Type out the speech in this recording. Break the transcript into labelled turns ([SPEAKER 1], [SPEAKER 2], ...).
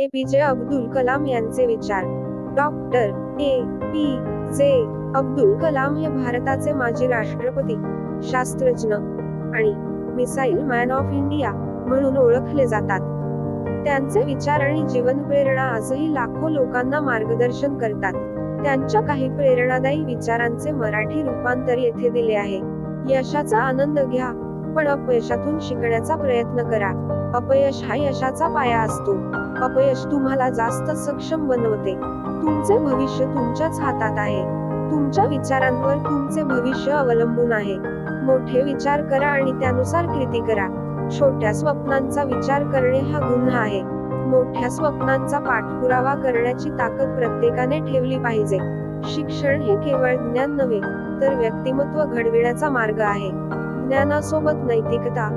[SPEAKER 1] APJ Abdul Kalam यांचे विचार. Doctor. A. P. J. Abdul Kalam हे भारताचे माजी राष्ट्रपती शास्त्रज्ञ आणि मिसाईल मॅन ऑफ इंडिया म्हणून ओळखले जातात. त्यांचे विचार आणि जीवन प्रेरणा आजही लाखो लोकांना मार्गदर्शन करतात. त्यांच्या काही प्रेरणादायी विचारांचे मराठी रूपांतर येथे दिले आहे. यशाचा आनंद घ्या. पण अपयशातून शिकण्याचा प्रयत्न करा. अपयश हा यशाचा पाया असतो. अपयश तुम्हाला जास्त सक्षम बनवते. तुमचे भविष्य तुमच्याच हातात आहे. तुमच्या विचारांवर तुमचे भविष्य अवलंबून आहे. मोठे विचार करा आणि त्यानुसार कृती करा. छोट्या स्वप्नांचा विचार करणे हा गुन्हा आहे. मोठ्या स्वप्नांचा पाठपुरावा करण्याची ताकद प्रत्येकाने ठेवली पाहिजे. शिक्षण हे केवळ ज्ञान नव्हे तर व्यक्तिमत्व घडविण्याचा मार्ग आहे. ज्ञानासोबत नैतिकता.